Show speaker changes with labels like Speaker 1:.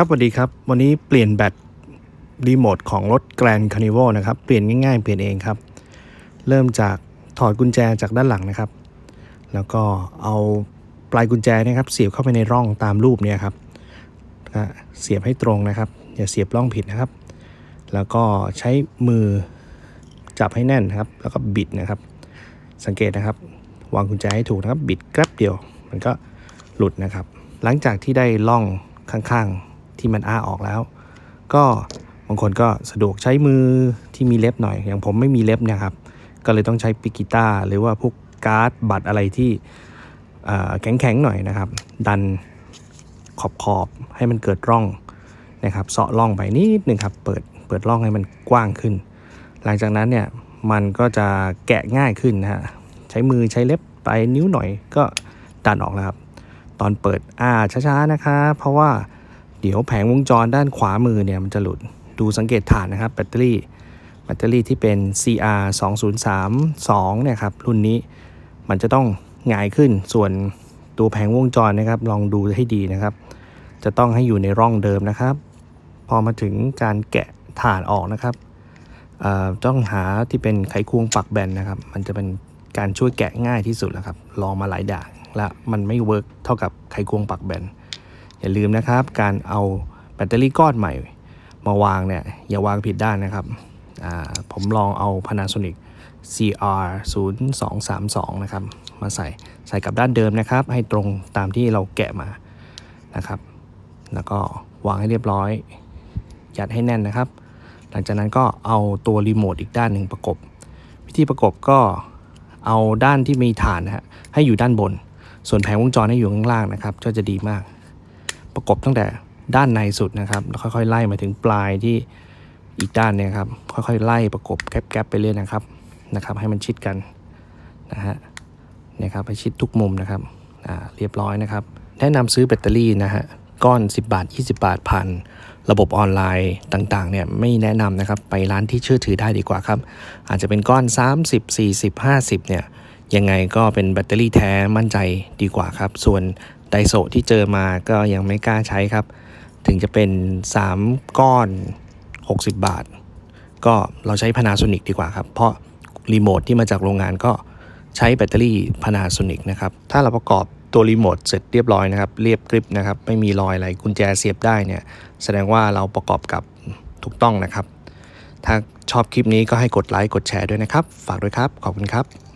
Speaker 1: ครับสวัสดีครับ วันนี้เปลี่ยนแบตรีโมทของรถ Grand Carnival นะครับ เปลี่ยนง่ายๆ เปลี่ยนเองครับ เริ่มจากถอดกุญแจจากด้านหลังนะครับ แล้วก็เอาปลายกุญแจนะครับเสียบเข้าไปในร่องตามรูปเนี่ยครับ เสียบให้ตรงนะครับ อย่าเสียบร่องผิดนะครับ แล้วก็ใช้มือจับให้แน่นนะครับ แล้วก็บิดนะครับ สังเกตนะครับ วางกุญแจให้ถูกนะครับ บิดแกร็บเดียว มันก็หลุดนะครับ หลังจากที่ได้ล่องข้างๆ ที่มันอ้าออกแล้ว ก็บางคนก็สะดวกใช้มือที่มีเล็บหน่อย อย่างผมไม่มีเล็บเนะครับ ก็เลยต้องใช้ปิกิต้าหรือว่าพวกการ์ดบัตรอะไรที่แข็งๆหน่อยนะครับ ดันขอบขอบๆให้มันเกิดร่องนะครับเสาะร่องไปนิดหนึ่งครับ เปิดเปิดร่องให้มันกว้างขึ้น หลังจากนั้นเนี่ยมันก็จะแกะง่ายขึ้นนะฮะใช้มือใช้เล็บไปนิ้วหน่อยก็ดันออกแล้วครับ ตอนเปิดอ่าช้าๆนะคะ เพราะว่า เดี๋ยวแผงวงจรด้านขวามือเนี่ยมันจะหลุดดูสังเกตฐานนะครับแบตเตอรี่แบตเตอรี่ที่เป็น CR 2032เนี่ยครับรุ่นนี้มันจะต้องงายขึ้นส่วนตัวแผงวงจรนะครับลองดูให้ดีนะครับ จะต้องให้อยู่ในร่องเดิมนะครับ พอมาถึงการแกะฐานออกนะครับอ่อต้องหาที่เป็นไขควงปักแบนนะครับ มันจะเป็นการช่วยแกะง่ายที่สุดแล้วครับลองมาหลายด่างและมันไม่เวิร์กเท่ากับไขควงปักแบน อย่าลืมนะครับ การเอาแบตเตอรี่ก้อนใหม่ มาวางเนี่ย อย่าวางผิดด้านนะครับ ผมลองเอา Panasonic CR 0232นะครับ มาใส่ใส่กับด้านเดิมนะครับ ให้ตรงตามที่เราแกะมานะครับ แล้วก็วางให้เรียบร้อย ยัดให้แน่นนะครับ หลังจากนั้นก็เอาตัวรีโมทอีกด้านหนึ่งประกบ วิธีประกบก็เอาด้านที่มีฐานนะฮะให้อยู่ด้านบน ส่วนแผงวงจรให้อยู่ข้างล่างนะครับ ก็จะดีมาก ประกบตั้งแต่ด้านในสุดนะครับแล้วค่อยๆไล่มาถึงปลายที่อีกด้านเนี่ยครับค่อยๆไล่ประกบแก๊บๆไปเรื่อยนะครับนะครับ ให้มันชิดกันนะฮะเนี่ยครับให้ชิดทุกมุมนะครับอ่าเรียบร้อยนะครับ แนะนำซื้อแบตเตอรี่นะฮะก้อน 10 บาท 20 บาทผ่านระบบออนไลน์ต่างๆเนี่ยไม่แนะนำนะครับไปร้านที่เชื่อถือได้ดีกว่าครับ อาจจะเป็นก้อน 30 40 50เนี่ยยังไงก็เป็นแบตเตอรี่แท้มั่นใจดีกว่าครับ ส่วน ไดโซที่เจอมาก็ยังไม่กล้าใช้ครับ ถึงจะเป็น 3 ก้อน 60 บาท ก็เราใช้ Panasonic ดีกว่าครับ เพราะรีโมทที่มาจากโรงงานก็ใช้แบตเตอรี่ Panasonic นะครับ ถ้าเราประกอบตัวรีโมทเสร็จเรียบร้อยนะครับ เรียบกริบนะครับ ไม่มีรอยอะไรกุญแจเสียบได้เนี่ย แสดงว่าเราประกอบกับถูกต้องนะครับ ถ้าชอบคลิปนี้ก็ให้กดไลค์กดแชร์ด้วยนะครับ ฝากด้วยครับ ขอบคุณครับ